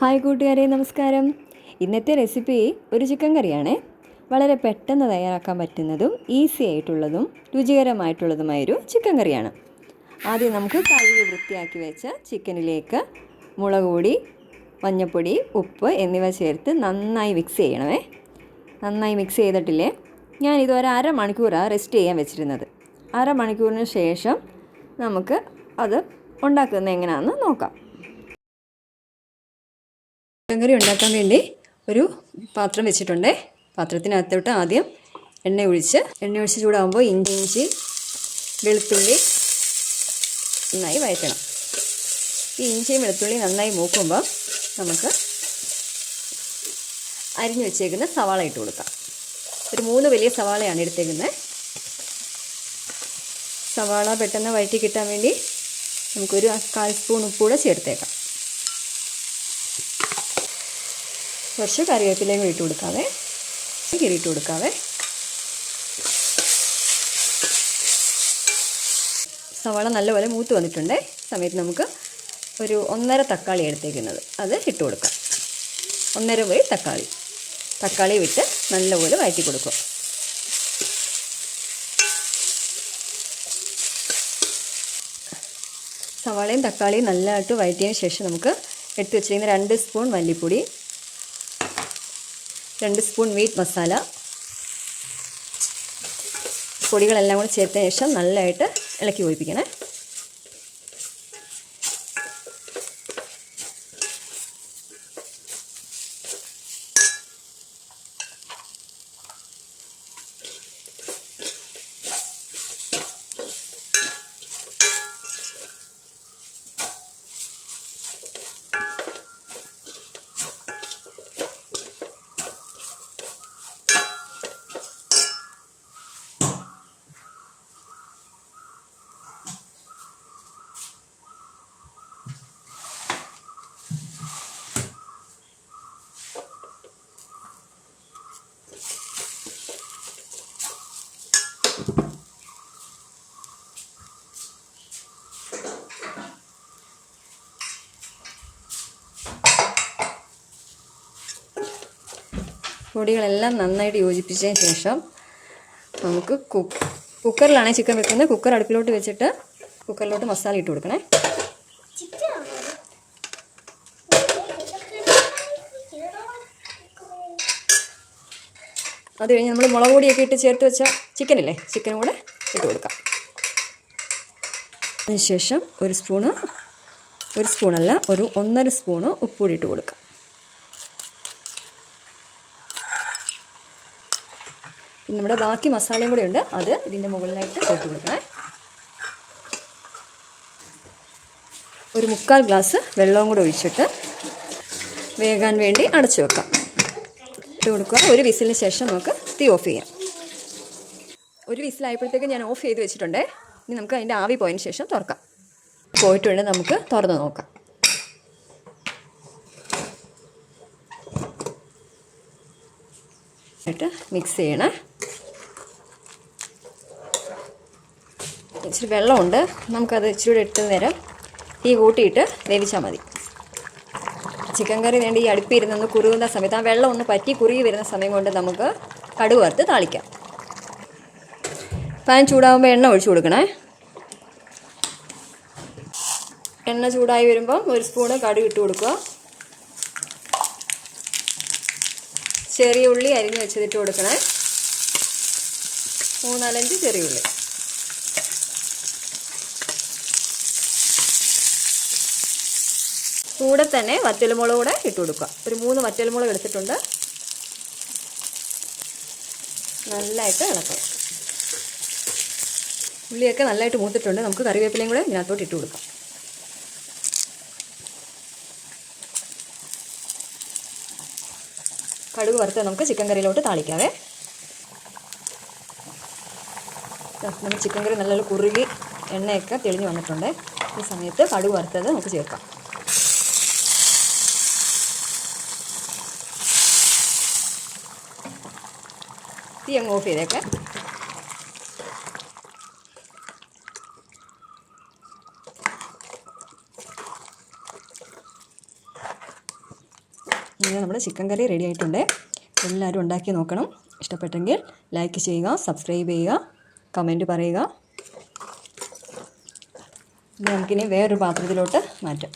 Hi കൂട്ടുകാരെ നമസ്കാരം. ഇന്നത്തെ റെസിപ്പി ഒരു ചിക്കൻ കറിയാണ്. വളരെ പെട്ടെന്ന് തയ്യാറാക്കാൻ പറ്റുന്നതും ഈസി ആയിട്ടുള്ളതും രുചികരമായിട്ടുള്ളതുമായൊരു ചിക്കൻ കറിയാണ്. ആദ്യം നമുക്ക് കഴുകി വൃത്തിയാക്കി വെച്ച ചിക്കനിലേക്ക് മുളക് പൊടി മഞ്ഞൾപ്പൊടി ഉപ്പ് എന്നിവ ചേർത്ത് നന്നായി മിക്സ് ചെയ്യണമേ. നന്നായി മിക്സ് ചെയ്തിട്ടില്ലേ? ഞാൻ ഇതൊരു അരമണിക്കൂറാണ് റെസ്റ്റ് ചെയ്യാൻ വെച്ചിരുന്നത്. അരമണിക്കൂറിന് ശേഷം നമുക്ക് അത് ഉണ്ടാക്കുന്നത് എങ്ങനെയാണെന്ന് നോക്കാം. കറി ഉണ്ടാക്കാൻ വേണ്ടി ഒരു പാത്രം വെച്ചിട്ടുണ്ട്. പാത്രത്തിനകത്തോട്ട് ആദ്യം എണ്ണ ഒഴിച്ച് എണ്ണ ഒഴിച്ച് ചൂടാകുമ്പോൾ ഇഞ്ചി ഇഞ്ചി വെളുത്തുള്ളി നന്നായി വഴറ്റണം. ഈ ഇഞ്ചിയും വെളുത്തുള്ളി നന്നായി മൂക്കുമ്പോൾ നമുക്ക് അരിഞ്ഞു വെച്ചേക്കുന്ന സവാള ഇട്ട് കൊടുക്കാം. ഒരു മൂന്ന് വലിയ സവാളയാണ് എടുത്തേക്കുന്നത് സവാള പെട്ടെന്ന് വഴറ്റി കിട്ടാൻ വേണ്ടി നമുക്കൊരു കാൽ സ്പൂൺ ഉപ്പൂടെ ചേർത്തേക്കാം. കുറച്ച് കറിവേപ്പിലയും കൂടി ഇട്ട് കൊടുക്കാവേ. കീറിയിട്ട് കൊടുക്കാവേ. സവാള നല്ലപോലെ മൂത്ത് വന്നിട്ടുണ്ട്. സമയത്ത് നമുക്ക് ഒരു ഒന്നര തക്കാളി എടുത്തേക്കുന്നത്. അത് ഇട്ട് കൊടുക്കാം. ഒന്നര പോയി തക്കാളി. തക്കാളി വിട്ട് നല്ലപോലെ വഴറ്റി കൊടുക്കുക. സവാളയും തക്കാളിയും നല്ലതായിട്ട് വഴറ്റിയതിന് ശേഷം നമുക്ക് എടുത്തു വെച്ചിരിക്കുന്ന രണ്ട് സ്പൂൺ മല്ലിപ്പൊടി രണ്ട് സ്പൂൺ മീറ്റ് മസാല പൊടികളെല്ലാം കൂടി ചേർത്തതിന് ശേഷം നല്ലതായിട്ട് ഇളക്കി ഒഴിപ്പിക്കണേ പൊടികളെല്ലാം നന്നായിട്ട് യോജിപ്പിച്ചതിന് ശേഷം നമുക്ക് കുക്ക് കുക്കറിലാണ് ചിക്കൻ വെക്കുന്നത്. കുക്കർ അടുപ്പിലോട്ട് വെച്ചിട്ട് കുക്കറിലോട്ട് മസാല ഇട്ട് കൊടുക്കണേ. അത് കഴിഞ്ഞ് നമ്മൾ മുളക് പൊടിയൊക്കെ ഇട്ട് ചേർത്ത് വെച്ച ചിക്കനില്ലേ ചിക്കനും കൂടെ ഇട്ട് കൊടുക്കാം. അതിനുശേഷം ഒരു സ്പൂണ് ഒരു സ്പൂണല്ല ഒരു ഒന്നര സ്പൂണ് ഉപ്പുകൂടി ഇട്ട് കൊടുക്കാം. പിന്നെ നമ്മുടെ ബാക്കി മസാലയും കൂടെ ഉണ്ട്. അത് ഇതിന്റെ മുകളിലായിട്ട് ചേർത്ത് കൊടുക്കണേ. ഒരു മുക്കാൽ ഗ്ലാസ് വെള്ളവും കൂടെ ഒഴിച്ചിട്ട് വേകാൻ വേണ്ടി അടച്ചു വെക്കാം. ഇട്ട് കൊടുക്കുക. ഒരു വിസിലിന് ശേഷം നമുക്ക് തീ ഓഫ് ചെയ്യാം. ഒരു വിസിലായപ്പോഴത്തേക്ക് ഞാൻ ഓഫ് ചെയ്ത് വെച്ചിട്ടുണ്ട്. ഇനി നമുക്ക് അതിന്റെ ആവി പോയതിന് ശേഷം തുറക്കാം. പോയിട്ടുണ്ട് നമുക്ക് തുറന്ന് നോക്കാം. മിക്സ് ചെയ്യണേ. ഇച്ചിരി വെള്ളമുണ്ട്. നമുക്കത് ഇച്ചിരി കൂടെ ഇട്ട് നേരം തീ കൂട്ടിയിട്ട് വേവിച്ചാൽ മതി. ചിക്കൻ കറി വേണ്ടി ഈ അടുപ്പിൽ ഇരുന്നൊന്ന് കുറുകുന്ന സമയത്ത് ആ വെള്ളം ഒന്ന് പറ്റി കുറുകി വരുന്ന സമയം കൊണ്ട് നമുക്ക് കടുക് വറുത്ത് താളിക്കാം. പാൻ ചൂടാകുമ്പോൾ എണ്ണ ഒഴിച്ചു കൊടുക്കണേ. എണ്ണ ചൂടായി വരുമ്പം ഒരു സ്പൂണ് കടുക് ഇട്ട് കൊടുക്കുക. ചെറിയ ഉള്ളി അരിഞ്ഞ് വെച്ചിട്ട് കൊടുക്കണേ. മൂന്നാലഞ്ച് ചെറിയ ഉള്ളി. കൂടെ തന്നെ വറ്റൽമുളക് കൂടെ ഇട്ട് കൊടുക്കുക. ഒരു മൂന്ന് വറ്റൽമുളക് എടുത്തിട്ടുണ്ട്. നല്ലതായിട്ട് ഇളക്കാം ഉള്ളിയൊക്കെ നല്ലതായിട്ട് മൂത്തിട്ടുണ്ട്. നമുക്ക് കറിവേപ്പിലയും കൂടെ ഇതിനകത്തോട്ട് ഇട്ട് കൊടുക്കാം. കടുക് വറുത്ത് നമുക്ക് ചിക്കൻ കറിയിലോട്ട് താളിക്കാവേ. നമ്മൾ ചിക്കൻ കറി നല്ലൊരു കുറുകി എണ്ണയൊക്കെ തെളിഞ്ഞ് വന്നിട്ടുണ്ട്. ഈ സമയത്ത് കടുക് വറുത്തത് നമുക്ക് ചേർക്കാം. തീ അങ്ങ് ഓഫ് ചെയ്തേക്കെ ഇങ്ങനെ നമ്മുടെ ചിക്കൻ കറി റെഡി ആയിട്ടുണ്ട്. എല്ലാവരും ഉണ്ടാക്കി നോക്കണം. ഇഷ്ടപ്പെട്ടെങ്കിൽ ലൈക്ക് ചെയ്യുക സബ്സ്ക്രൈബ് ചെയ്യുക കമന്റ് പറയുക. നമുക്കിനി വേറൊരു പാത്രത്തിലോട്ട് മാറ്റാം.